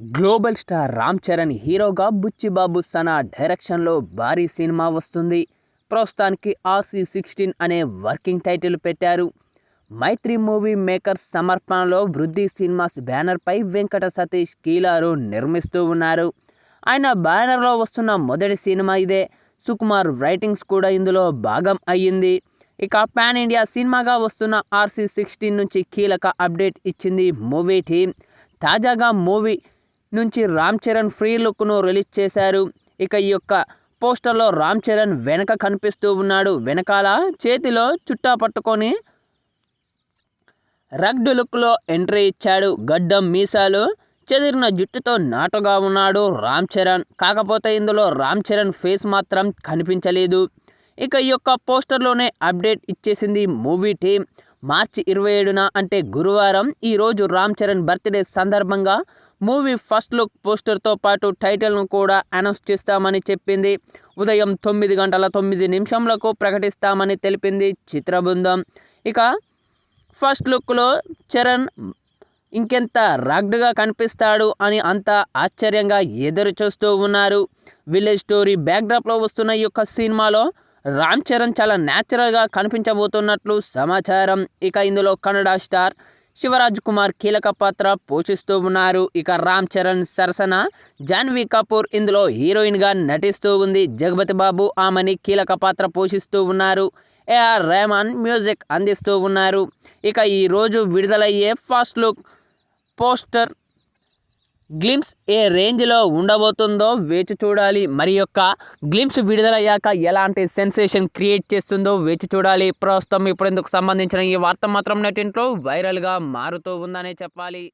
Global star Ram Charan హీరోగా బుచ్చిబాబు సనా డైరెక్షన్లో భారీ సినిమా వస్తుంది. ప్రస్తుతానికి ఆర్సీ సిక్స్టీన్ అనే వర్కింగ్ టైటిల్ పెట్టారు. మైత్రి మూవీ మేకర్స్ సమర్పణలో వృద్ధి సినిమాస్ బ్యానర్పై వెంకట సతీష్ కీలారు నిర్మిస్తూ ఉన్నారు. ఆయన బ్యానర్లో వస్తున్న మొదటి సినిమా ఇదే. సుకుమార్ రైటింగ్స్ కూడా ఇందులో భాగం అయ్యింది. ఇక పాన్ ఇండియా సినిమాగా వస్తున్న ఆర్సీ సిక్స్టీన్ నుంచి కీలక అప్డేట్ ఇచ్చింది మూవీ టీం తాజాగా మూవీ నుంచి రామ్ చరణ్ ఫ్రీ లుక్ను రిలీజ్ చేశారు. ఇక ఈ యొక్క పోస్టర్లో రామ్ చరణ్ వెనక కనిపిస్తూ ఉన్నాడు. వెనకాల చేతిలో చుట్టా పట్టుకొని రగ్డ్ లుక్లో ఎంట్రీ ఇచ్చాడు. గడ్డం మీసాలు చెదిరిన జుట్టుతో నాటుగా ఉన్నాడు రామ్ చరణ్. కాకపోతే ఇందులో రామ్ చరణ్ ఫేస్ మాత్రం కనిపించలేదు. ఇక ఈ యొక్క పోస్టర్లోనే అప్డేట్ ఇచ్చేసింది మూవీ టీం మార్చి ఇరవై ఏడున అంటే గురువారం ఈరోజు రామ్ చరణ్ బర్త్డే సందర్భంగా మూవీ ఫస్ట్ లుక్ పోస్టర్తో పాటు టైటిల్ను కూడా అనౌన్స్ చేస్తామని చెప్పింది. ఉదయం తొమ్మిది గంటల తొమ్మిది నిమిషంలకు ప్రకటిస్తామని తెలిపింది చిత్ర బృందం ఇక ఫస్ట్ లుక్లో చరణ్ ఇంకెంత రగ్డ్గా కనిపిస్తాడు అని అంతా ఆశ్చర్యంగా ఎదురు చూస్తూ ఉన్నారు. విలేజ్ స్టోరీ బ్యాక్డ్రాప్లో వస్తున్న ఈ యొక్క సినిమాలో రామ్ చరణ్ చాలా న్యాచురల్గా కనిపించబోతున్నట్లు సమాచారం. ఇక ఇందులో కన్నడ స్టార్ శివరాజ్ కుమార్ కీలక పాత్ర పోషిస్తూ ఉన్నారు. ఇక రామ్ చరణ్ సరసన జాన్వీ కపూర్ ఇందులో హీరోయిన్గా నటిస్తూ ఉంది. జగపతి బాబు ఆమెని కీలక పాత్ర పోషిస్తూ ఉన్నారు. ఏఆర్ రెహమాన్ మ్యూజిక్ అందిస్తూ ఉన్నారు. ఇక ఈరోజు విడుదలయ్యే ఫస్ట్ లుక్ పోస్టర్ గ్లిమ్స్ ఏ రేంజ్లో ఉండబోతుందో వేచి చూడాలి. మరి యొక్క గ్లిమ్స్ విడుదలయ్యాక ఎలాంటి సెన్సేషన్ క్రియేట్ చేస్తుందో వేచి చూడాలి. ప్రస్తుతం ఇప్పుడు ఇందుకు సంబంధించిన ఈ వార్త మాత్రం నెటింట్లో వైరల్గా మారుతూ ఉందనే చెప్పాలి.